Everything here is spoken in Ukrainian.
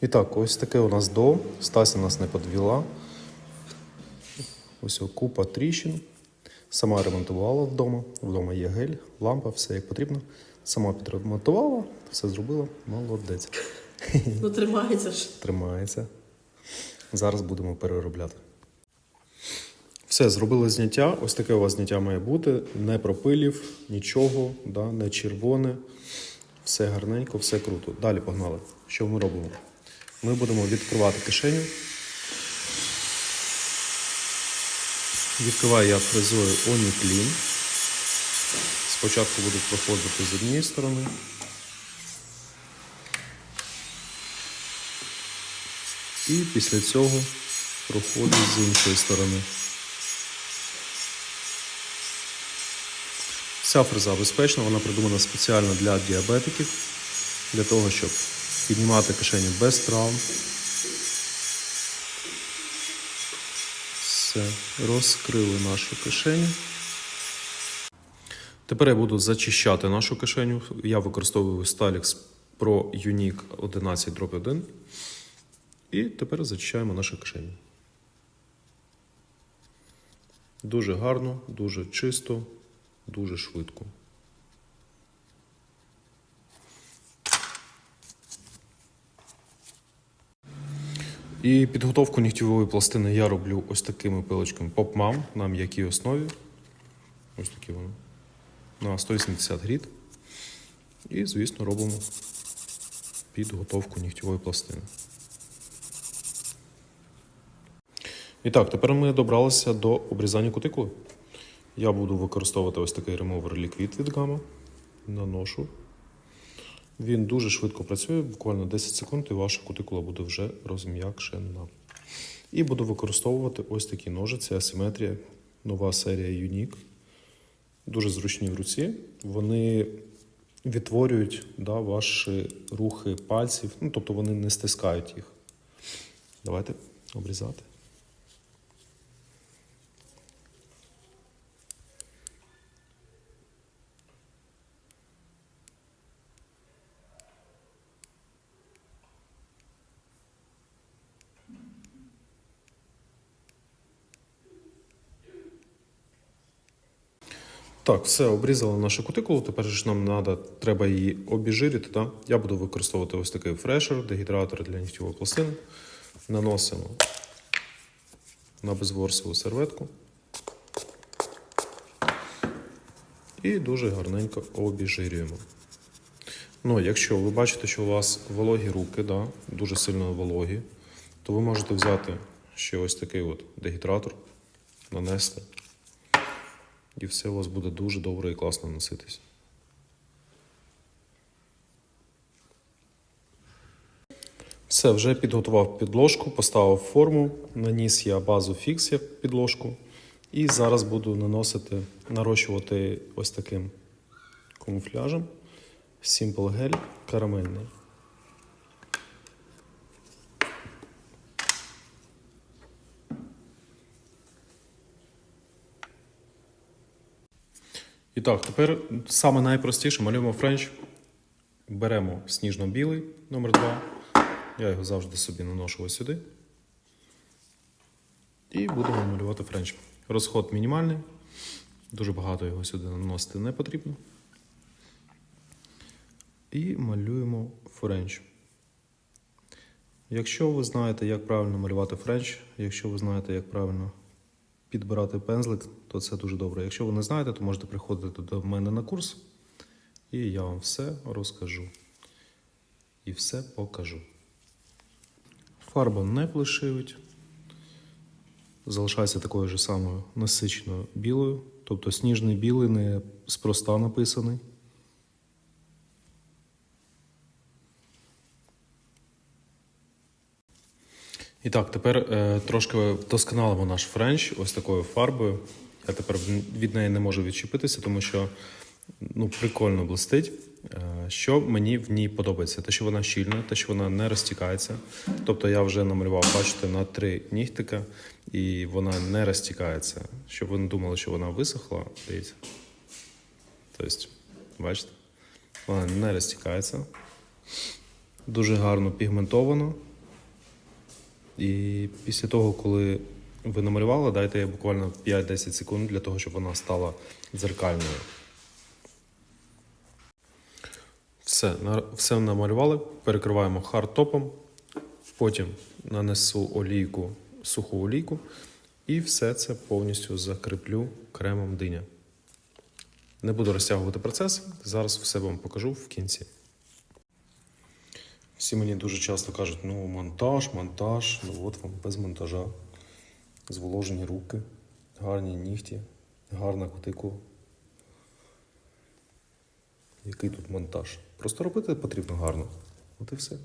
І так, ось таке у нас до. Стася нас не подвіла. Ось купа тріщин. Сама ремонтувала вдома. Вдома є гель, лампа, все як потрібно. Сама підремонтувала, все зробила. Молодець. Ну тримається ж. Тримається. Зараз будемо переробляти. Все, зробили зняття. Ось таке у вас зняття має бути. Не пропилів, нічого, да, не червоне. Все гарненько, все круто. Далі погнали. Що ми робимо? Ми будемо відкривати кишеню. Відкриваю я фрезою Оніклін. Спочатку буду проходити з однієї сторони. І після цього проходжу з іншої сторони. Ця фреза безпечна, вона придумана спеціально для діабетиків, для того, щоб піднімати кишеню без травм. Все, розкрили нашу кишеню. Тепер я буду зачищати нашу кишеню. Я використовую Stalix Pro Unique 11 1. І тепер зачищаємо нашу кишеню. Дуже гарно, дуже чисто, дуже швидко. І підготовку нігтєвої пластини я роблю ось такими пилочками PopMam на м'якій основі. Ось такі вони. На 180 грід. І, звісно, робимо підготовку нігтєвої пластини. І так, тепер ми добралися до обрізання кутикули. Я буду використовувати ось такий ремовер Liquid від Gamma. Наношу. Він дуже швидко працює, буквально 10 секунд, і ваша кутикула буде вже розм'якшена. І буду використовувати ось такі ножиці, асиметрія, нова серія Unique. Дуже зручні в руці. Вони відтворюють да, ваші рухи пальців, ну, тобто вони не стискають їх. Давайте обрізати. Так, все, обрізали нашу кутикулу. Тепер ж нам надо, треба її обіжирити. Да? Я буду використовувати ось такий фрешер, дегідратор для нігтєвої пластини. Наносимо на безворсову серветку. І дуже гарненько обіжирюємо. Ну, якщо ви бачите, що у вас вологі руки, да, дуже сильно вологі, то ви можете взяти ще ось такий от дегідратор, нанести. І все у вас буде дуже добре і класно носитись. Все, вже підготував підложку, поставив форму, наніс я базу фікс як підложку. І зараз буду наносити, нарощувати ось таким камуфляжем Simple Gel карамельний. І так, тепер саме найпростіше малюємо френч. Беремо сніжно-білий номер 2 Я його завжди собі наношу ось сюди. І будемо малювати френч. Розход мінімальний. Дуже багато його сюди наносити не потрібно. І малюємо френч. Якщо ви знаєте, як правильно малювати френч, якщо ви знаєте, як правильно підбирати пензлик, то це дуже добре. Якщо ви не знаєте, то можете приходити до мене на курс, і я вам все розкажу. І все покажу. Фарба не плешивить. Залишається такою ж самою насиченою білою. Тобто сніжний білий не спроста написаний. І так, тепер е, трошки вдосконалимо наш френч ось такою фарбою. Я тепер від неї не можу відчепитися, тому що ну, прикольно блистить. Е, що мені в ній подобається? Те, що вона щільна, те, що вона не розтікається. Тобто я вже намалював, бачите, на три нігтика, і вона не розтікається. Щоб ви не думали, що вона висохла, дивіться. Тобто, бачите, вона не розтікається. Дуже гарно пігментовано. І після того, коли ви намалювали, дайте буквально 5-10 секунд для того, щоб вона стала дзеркальною. Все, все намалювали, перекриваємо хардтопом, потім нанесу олійку, суху олійку, і все це повністю закріплю кремом диня. Не буду розтягувати процес, зараз все вам покажу в кінці. Всі мені дуже часто кажуть: ну, монтаж, монтаж, ну от вам без монтажа. Зволожені руки, гарні нігті, гарна кутикула. Який тут монтаж? Просто робити потрібно гарно. От і все.